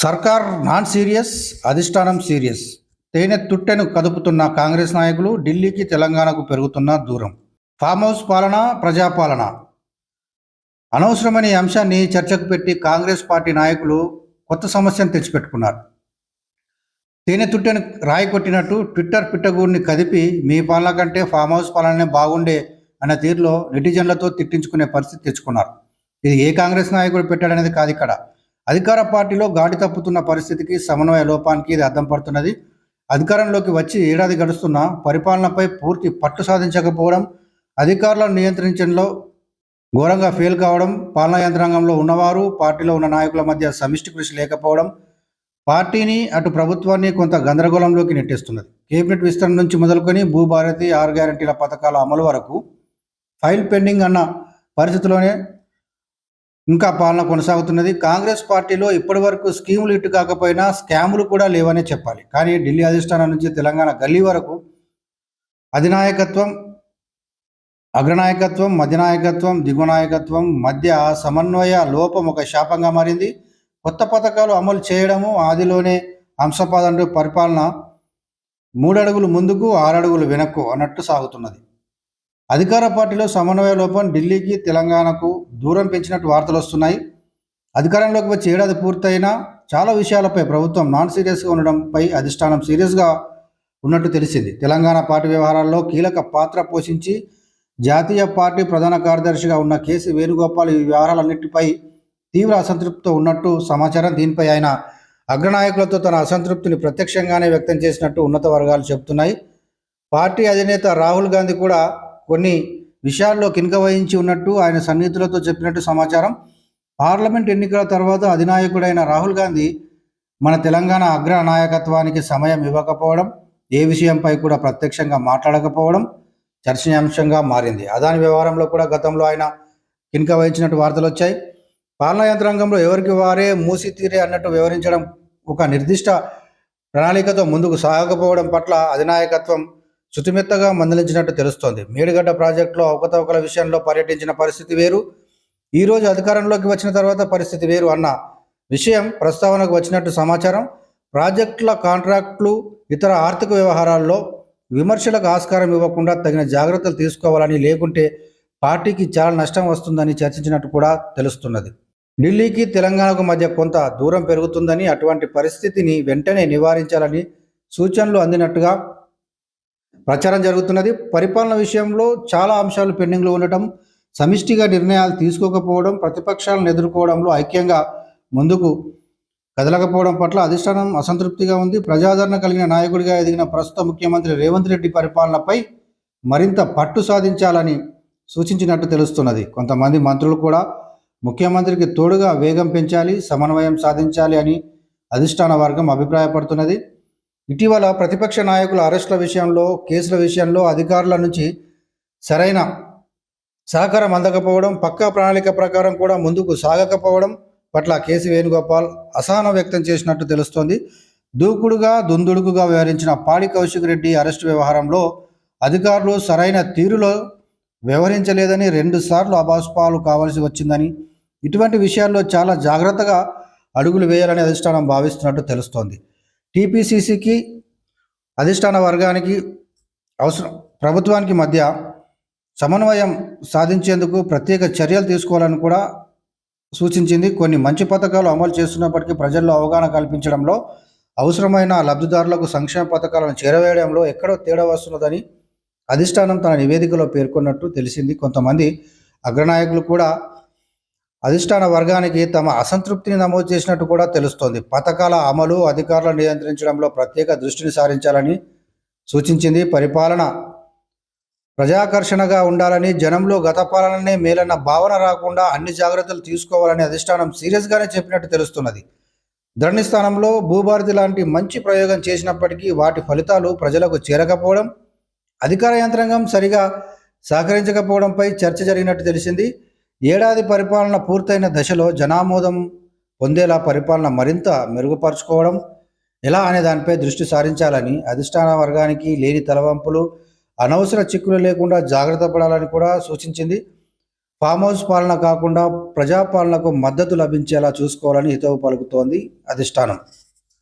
సర్కార్ non serious అధిష్టానం serious. తేనె తుట్టెను కదుపుతున్న కాంగ్రెస్ నాయకులు ఢిల్లీకి తెలంగాణకు పెరుగుతున్న దూరం. ఫామ్ హౌస్ పాలన ప్రజాపాలన. అనవసరమైన అంశాన్ని చర్చకు పెట్టి కాంగ్రెస్ పార్టీ నాయకులు కొత్త సమస్యను తెచ్చిపెట్టుకున్నారు. తేనె తుట్టెను రాయి కొట్టినట్టు ట్విట్టర్ పిట్టగూడిని కదిపి మీ పాలన కంటే ఫామ్ హౌస్ పాలనే బాగుండే అనే తీరులో నెటిజన్లతో తిట్టించుకునే పరిస్థితి తెచ్చుకున్నారు. ఇది ఏ కాంగ్రెస్ నాయకుడు పెట్టాడనేది కాదు ఇక్కడ. అధికార పార్టీలో గాడి తప్పుతున్న పరిస్థితికి సమన్వయ లోపానికి ఇది అద్దం పడుతున్నది. అధికారంలోకి వచ్చి ఏడాది గడుస్తున్న పరిపాలనపై పూర్తి పట్టు సాధించకపోవడం అధికారులను నియంత్రించడంలో ఘోరంగా ఫెయిల్ కావడం పాలనా యంత్రాంగంలో ఉన్నవారు పార్టీలో ఉన్న నాయకుల మధ్య సమిష్టి కృషి లేకపోవడం పార్టీని అటు ప్రభుత్వాన్ని కొంత గందరగోళంలోకి నెట్టేస్తున్నది. కేబినెట్ విస్తరణ నుంచి మొదలుకొని భూభారతి ఆరు గ్యారంటీల పథకాల అమలు వరకు ఫైల్ పెండింగ్ అన్న పరిస్థితిలోనే ఇంకా పాలన కొనసాగుతున్నది. కాంగ్రెస్ పార్టీలో ఇప్పటి వరకు స్కీములు ఇటు కాకపోయినా స్కాములు కూడా లేవనే చెప్పాలి. కానీ ఢిల్లీ అధిష్టానం నుంచి తెలంగాణ గల్లీ వరకు అధినాయకత్వం అగ్రనాయకత్వం మధ్యనాయకత్వం దిగువ నాయకత్వం మధ్య సమన్వయ లోపం ఒక శాపంగా మారింది. కొత్త పథకాలు అమలు చేయడము ఆదిలోనే అంశపాదండ్రు పరిపాలన మూడడుగులు ముందుకు ఆరడుగులు వెనక్కు అన్నట్టు సాగుతున్నది. అధికార పార్టీలో సమన్వయ లోపం ఢిల్లీకి తెలంగాణకు దూరం పెంచినట్టు వార్తలు వస్తున్నాయి. అధికారంలోకి వచ్చి ఏడాది పూర్తయినా చాలా విషయాలపై ప్రభుత్వం నాన్ సీరియస్గా ఉండడంపై అధిష్టానం సీరియస్గా ఉన్నట్టు తెలిసింది. తెలంగాణ పార్టీ వ్యవహారాల్లో కీలక పాత్ర పోషించి జాతీయ పార్టీ ప్రధాన కార్యదర్శిగా ఉన్న కేసీ వేణుగోపాల్ ఈ వ్యవహారాలన్నింటిపై తీవ్ర అసంతృప్తితో ఉన్నట్టు సమాచారం. దీనిపై ఆయన అగ్రనాయకులతో తన అసంతృప్తిని ప్రత్యక్షంగానే వ్యక్తం చేసినట్టు ఉన్నత వర్గాలు చెబుతున్నాయి. పార్టీ అధినేత రాహుల్ గాంధీ కూడా కొన్ని విషయాల్లో కినుక వహించి ఉన్నట్టు ఆయన సన్నిహితులతో చెప్పినట్టు సమాచారం. పార్లమెంట్ ఎన్నికల తర్వాత అధినాయకుడైన రాహుల్ గాంధీ మన తెలంగాణ అగ్ర నాయకత్వానికి సమయం ఇవ్వకపోవడం ఏ విషయంపై కూడా ప్రత్యక్షంగా మాట్లాడకపోవడం చర్చనీయాంశంగా మారింది. అదాని వ్యవహారంలో కూడా గతంలో ఆయన కినక వహించినట్టు వార్తలు వచ్చాయి. పాలనా యంత్రాంగంలో ఎవరికి వారే మూసి తీరే అన్నట్టు వివరించడం ఒక నిర్దిష్ట ప్రణాళికతో ముందుకు సాగకపోవడం పట్ల అధినాయకత్వం శుతిమెత్తగా మందలించినట్టు తెలుస్తోంది. మేడిగడ్డ ప్రాజెక్టులో అవకతవకల విషయంలో పర్యటించిన పరిస్థితి వేరు. ఈరోజు అధికారంలోకి వచ్చిన తర్వాత పరిస్థితి వేరు అన్న విషయం ప్రస్తావనకు వచ్చినట్టు సమాచారం. ప్రాజెక్టుల కాంట్రాక్టులు ఇతర ఆర్థిక వ్యవహారాల్లో విమర్శలకు ఆస్కారం ఇవ్వకుండా తగిన జాగ్రత్తలు తీసుకోవాలని లేకుంటే పార్టీకి చాలా నష్టం వస్తుందని చర్చించినట్టు కూడా తెలుస్తున్నది. ఢిల్లీకి తెలంగాణకు మధ్య కొంత దూరం పెరుగుతుందని అటువంటి పరిస్థితిని వెంటనే నివారించాలని సూచనలు అందినట్టుగా ప్రచారం జరుగుతున్నది. పరిపాలన విషయంలో చాలా అంశాలు పెండింగ్లో ఉండటం సమిష్టిగా నిర్ణయాలు తీసుకోకపోవడం ప్రతిపక్షాలను ఎదుర్కోవడంలో ఐక్యంగా ముందుకు కదలకపోవడం పట్ల అధిష్టానం అసంతృప్తిగా ఉంది. ప్రజాదరణ కలిగిన నాయకుడిగా ఎదిగిన ప్రస్తుత ముఖ్యమంత్రి రేవంత్ రెడ్డి పరిపాలనపై మరింత పట్టు సాధించాలని సూచించినట్టు తెలుస్తున్నది. కొంతమంది మంత్రులు కూడా ముఖ్యమంత్రికి తోడుగా వేగం పెంచాలి సమన్వయం సాధించాలి అని అధిష్టాన వర్గం అభిప్రాయపడుతున్నది. ఇటీవల ప్రతిపక్ష నాయకుల అరెస్టుల విషయంలో కేసుల విషయంలో అధికారుల నుంచి సరైన సహకారం అందకపోవడం పక్కా ప్రణాళిక ప్రకారం కూడా ముందుకు సాగకపోవడం పట్ల కేసీ వేణుగోపాల్ అసహనం వ్యక్తం చేసినట్టు తెలుస్తోంది. దూకుడుగా దుందుడుకుగా వ్యవహరించిన పాడి కౌశిక్ రెడ్డి అరెస్టు వ్యవహారంలో అధికారులు సరైన తీరులో వ్యవహరించలేదని రెండుసార్లు అబాస్పాలు కావాల్సి వచ్చిందని ఇటువంటి విషయాల్లో చాలా జాగ్రత్తగా అడుగులు వేయాలని అధిష్టానం భావిస్తున్నట్టు తెలుస్తోంది. టీపీసీసీకి అధిష్టాన వర్గానికి అవసరం ప్రభుత్వానికి మధ్య సమన్వయం సాధించేందుకు ప్రత్యేక చర్యలు తీసుకోవాలని కూడా సూచించింది. కొన్ని మంచి పథకాలు అమలు చేస్తున్నప్పటికీ ప్రజల్లో అవగాహన కల్పించడంలో అవసరమైన లబ్ధిదారులకు సంక్షేమ పథకాలను చేరవేయడంలో ఎక్కడో తేడా వస్తున్నదని అధిష్టానం తన నివేదికలో పేర్కొన్నట్టు తెలిసింది. కొంతమంది అగ్రనాయకులు కూడా అధిష్టాన వర్గానికి తమ అసంతృప్తిని నమోదు చేసినట్టు కూడా తెలుస్తోంది. పథకాల అమలు అధికారులను నియంత్రించడంలో ప్రత్యేక దృష్టిని సారించాలని సూచించింది. పరిపాలన ప్రజాకర్షణగా ఉండాలని జనంలో గత పాలననే మేలన్న భావన రాకుండా అన్ని జాగ్రత్తలు తీసుకోవాలని అధిష్టానం సీరియస్గానే చెప్పినట్టు తెలుస్తున్నది. ధరణి స్థానంలో భూభారతి లాంటి మంచి ప్రయోగం చేసినప్పటికీ వాటి ఫలితాలు ప్రజలకు చేరకపోవడం అధికార యంత్రాంగం సరిగా సహకరించకపోవడంపై చర్చ జరిగినట్టు తెలిసింది. ఏడాది పరిపాలన పూర్తయిన దశలో జనామోదం పొందేలా పరిపాలన మరింత మెరుగుపరుచుకోవడం ఎలా అనే దానిపై దృష్టి సారించాలని అధిష్టాన వర్గానికి లేని తలవంపులు అనవసర చిక్కులు లేకుండా జాగ్రత్త పడాలని కూడా సూచించింది. ఫామ్ హౌస్ పాలన కాకుండా ప్రజాపాలనకు మద్దతు లభించేలా చూసుకోవాలని హితవు పలుకుతోంది అధిష్టానం.